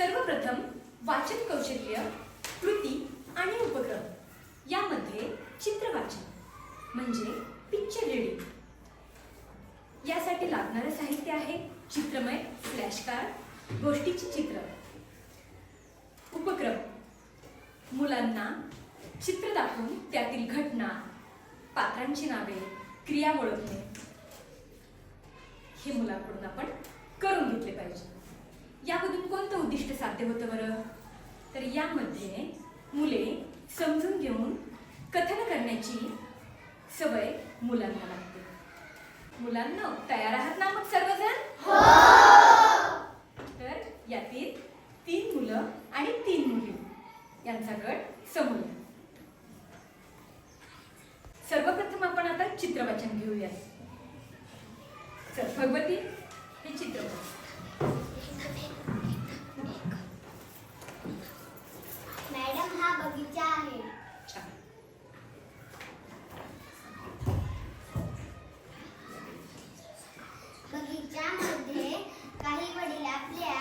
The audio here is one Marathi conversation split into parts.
सर्वप्रथम वाचन कौशल्य कृती आणि उपक्रम यामध्ये चित्र वाचन म्हणजे पिक्चर रिडिंग यासाठी लागणारं साहित्य आहे चित्रमय फ्लॅश कार्ड गोष्टीची चित्र. उपक्रम. मुलांना चित्र दाखवून त्यातील घटना पात्रांची नावे क्रिया ओळखणे. हे मुलांकडून आपण करून घेतले पाहिजे. यामधून कोणतं उद्दिष्ट साध्य होतं बरं? तर यामध्ये मुले समजून घेऊन कथन करण्याची सवय मुलांना लागते. मुलांना तयार आहात ना मग सर्वजण? तर यातील तीन मुलं आणि तीन मुली यांचा गट समूह सर्वप्रथम आपण आता चित्रवाचन घेऊया. चल भगवती हे चित्र बघ. मॅडम हा बगीचा आहे छान बगीच्यामध्ये काही वडील आपल्या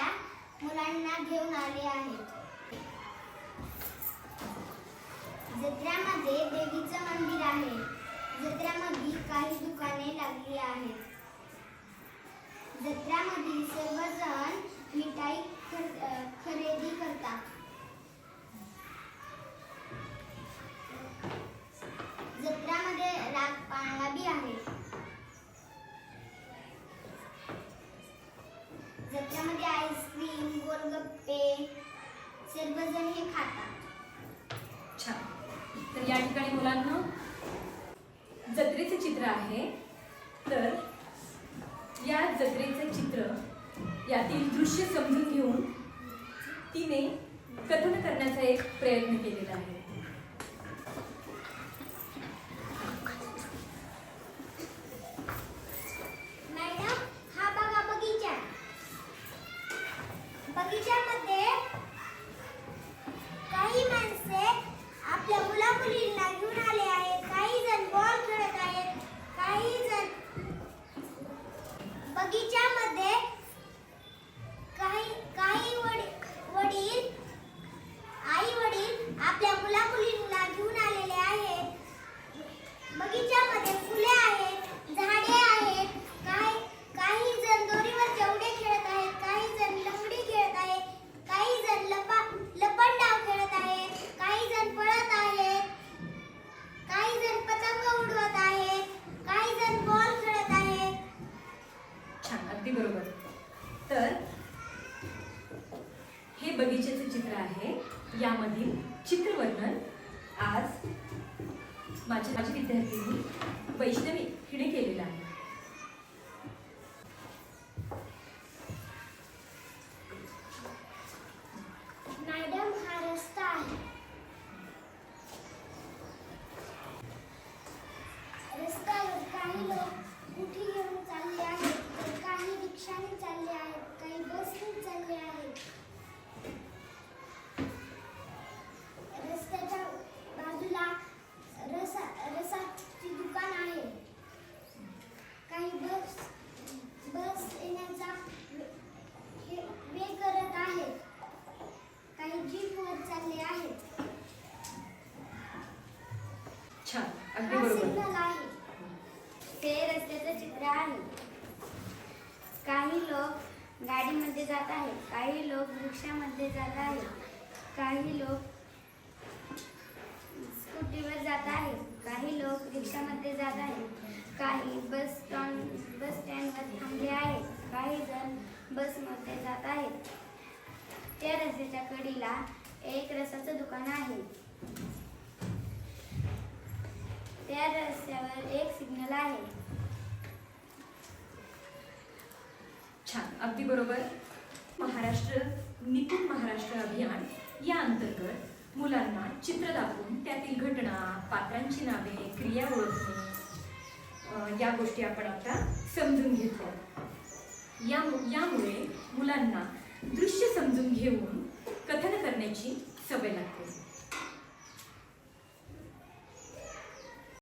मुलांना घेऊन आले आहेत जत्र्यामध्ये देवीचं मंदिर आहे. जत्र्यामध्ये काही दुकाने लागली आहेत. जत्रा गोलगप्पे सर्वजण हे खातात. छान. तर या ठिकाणी मुलांना जत्रेचे चित्र आहे. तर या जत्रेचे चित्र यातील दृश्य समजून घेऊन तिने कथन करण्याचा एक प्रयत्न केलेला आहे मॅडम हा बघा बगीचा बगीच्यामध्ये काही माणसे आपल्या मुला मुलींना घेऊन आले आहेत काही जण बॉल खेळत आहेत काही जण बगीच्यामध्ये काही काही वडील वडील आई वडील आपल्या मुला मुलींना घेऊन आलेले आहेत बगीच्यामध्ये फुले आहेत झाडे आहेत काही काही जण दोरीवर उड्या खेळत आहेत काही जण लंगडी खेळत आहेत काही जण लपा लपंडाव खेळत आहेत काही जण पळत आहेत काही जण पतंग उडवत आहेत काही जण बॉल खेळत आहेत छान अगदी बरोबर तर हे बगीचेचे चित्र आहे यामधील चित्रवर्णन आज माझ्या माझी विद्यार्थिनी वैष्णवी हिने केलेलं आहे मॅडम हा रस्ता आहे रस्त्यावर काही लोक उठी घेऊन चालले आहेत तर काही रिक्षाने चालले आहेत काही बसने चालले आहेत रस्त्याच्या बाजूला रसा रसाची दुकान आहे काही बस बस येण्याचा हे वे करत आहेत काही जीपवर चालले आहेत छान अगदी हा बरोबर. ते रस्त्याचं चित्र आहे. काही लोक गाडीमध्ये जात आहेत काही लोक रिक्षामध्ये जात आहेत काही लोक स्कूटीवर जात आहेत काही लोक रिक्षामध्ये जात आहेत काही बस स्टॉप बस स्टँडवर थांबले आहेत काही जण बसमध्ये जात आहेत. त्या रस्त्याच्या कडीला एक रसाचं दुकान आहे. त्या रस्त्यावर एक सिग्नल आहे. छान. अगदी बरोबर. महाराष्ट्र निपुण महाराष्ट्र अभियान. या अंतर्गत मुलांना चित्र दाखवून त्यातील घटना पात्रांची नावे क्रिया ओळखणे या गोष्टी आपण आता समजून घेतो. या यामुळे मुलांना दृश्य समजून घेऊन कथन करण्याची सवय लागते.